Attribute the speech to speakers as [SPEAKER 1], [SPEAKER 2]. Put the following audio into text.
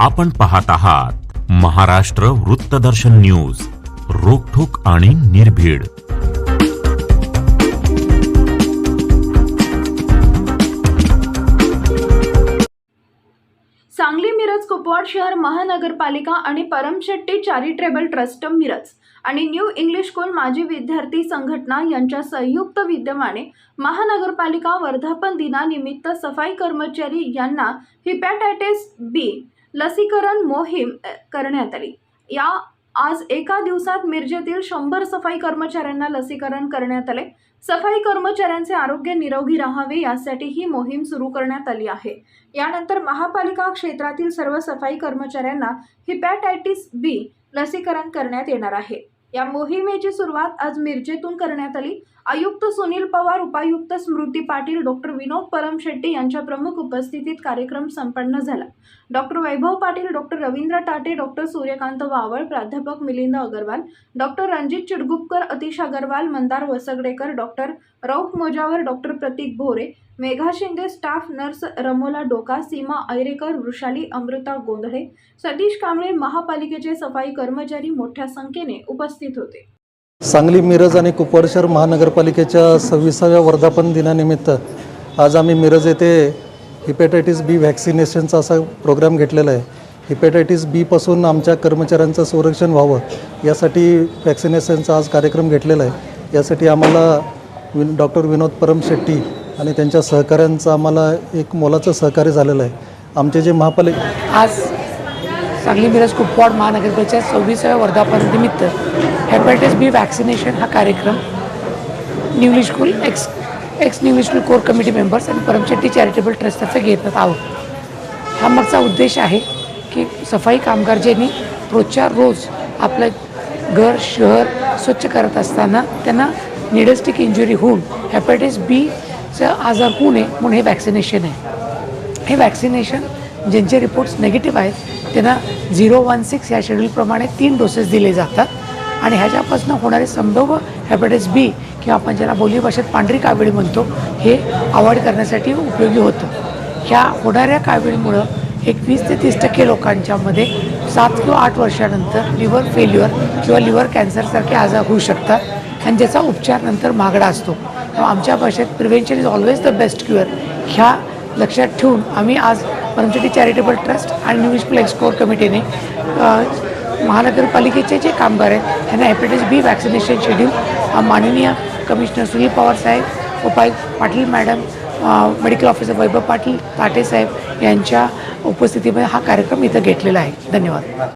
[SPEAKER 1] आपण पाहत आहात महाराष्ट्र वृत्तदर्शन न्यूज रोखोक आणि निर्भीड.
[SPEAKER 2] सांगली मिरज कुपवाड शहर महानगरपालिका आणि परमशेट्टी चॅरिटेबल ट्रस्ट मिरज आणि न्यू इंग्लिश स्कूल माजी विद्यार्थी संघटना यांच्या संयुक्त विद्यमाने महानगरपालिका वर्धापन दिनानिमित्त सफाई कर्मचारी यांना हिपॅटायटिस बी लसीकरण मोहीम करण्यात आली. या आज एका दिवसात मिरजेतील शंभर सफाई कर्मचाऱ्यांना लसीकरण करण्यात आले. सफाई कर्मचाऱ्यांचे आरोग्य निरोगी राहावे यासाठी ही मोहीम सुरू करण्यात आली आहे. यानंतर महापालिका क्षेत्रातील सर्व सफाई कर्मचाऱ्यांना हिपॅटायटिस बी लसीकरण करण्यात येणार आहे. या मोहिमेची सुरुवात आज मिरजेतून करण्यात आली. आयुक्त सुनील पवार उपायुक्त स्मृती पाटील डॉक्टर विनोद परमशेट्टी यांच्या प्रमुख उपस्थितीत कार्यक्रम संपन्न झाला. Doctor Vaibhav Patil doctor Ravindra Tate doctor Suryakant Vaval प्राध्यापक Milind Agarwal doctor Ranjit Chidgupkar Atish Agarwal Mandar Vasgadekar doctor Rauf Mojawar doctor Pratik Bhore Megha Shinde staff nurse Ramola Doka Seema Airekar Vrushali Amruta Gondhale Satish Kamble महापालिकेचे सफाई कर्मचारी मोठ्या संख्येने उपस्थित होते.
[SPEAKER 3] सांगली मिरज आणि कुपवाड शहर महानगरपालिकेच्या सव्वीसाव्या वर्धापन दिनानिमित्त आज आम्ही मिरज येथे हिपॅटायटिस बी व्हॅक्सिनेशनचा असा प्रोग्राम घेतलेला आहे. हिपॅटायटिस बीपासून आमच्या कर्मचाऱ्यांचं संरक्षण व्हावं यासाठी व्हॅक्सिनेशनचा आज कार्यक्रम घेतलेला आहे. यासाठी आम्हाला विन डॉक्टर विनोद परम शेट्टी आणि त्यांच्या सहकाऱ्यांचं आम्हाला एक मोलाचं सहकार्य झालेलं आहे. आमचे जे महापालिका
[SPEAKER 4] आज सांगली मिरज कुपवाड महानगरपालिकेच्या सव्वीसाव्या वर्धापनानिमित्त हेपॅटायटिस बी वॅक्सिनेशन हा कार्यक्रम newly school X X newly school core committee members आणि परमशेट्टी चॅरिटेबल ट्रस्टतर्फे घेतात आहोत. हा मागचा उद्देश आहे की सफाई कामगार ज्यांनी रोजच्या रोज आपलं घर शहर स्वच्छ करत असताना त्यांना निडस्टिक इंजुरी होऊन हेपॅटायटिस बीचा आजार होऊ नये म्हणून हे वॅक्सिनेशन आहे. हे वॅक्सिनेशन ज्यांचे रिपोर्ट्स निगेटिव्ह आहेत त्यांना झिरो वन सिक्स या शेड्यूलप्रमाणे तीन डोसेस दिले जातात. आणि ह्याच्यापासून होणारे संभव हेपेटायटिस बी किंवा आपण ज्याला बोली भाषेत पांढरी काविळी म्हणतो हे अवॉइड करण्यासाठी उपयोगी होतं. ह्या होणाऱ्या काविळीमुळं एकवीस ते तीस टक्के लोकांच्यामध्ये सात किंवा आठ वर्षानंतर लिव्हर फेल्युअर किंवा लिव्हर कॅन्सरसारखे आजार होऊ शकतात. आणि ज्याचा उपचार नंतर महागडा असतो. आमच्या भाषेत prevention is always the best cure ह्या लक्षात ठेवून आम्ही आज परमशेटी चॅरिटेबल ट्रस्ट आणि न्यू स्कूल एक्सप्लोर कमिटीने महानगरपालिकेचे जे कामगार आहेत त्यांना हेपेटायटिस बी वॅक्सिनेशन शेड्यूल माननीय कमिशनर सुनील पवार साहेब उपायुक्त Patil madam medical officer Vaibhav Patil Tate साहेब यांच्या उपस्थितीमध्ये हा कार्यक्रम इथं घेतलेला आहे. धन्यवाद.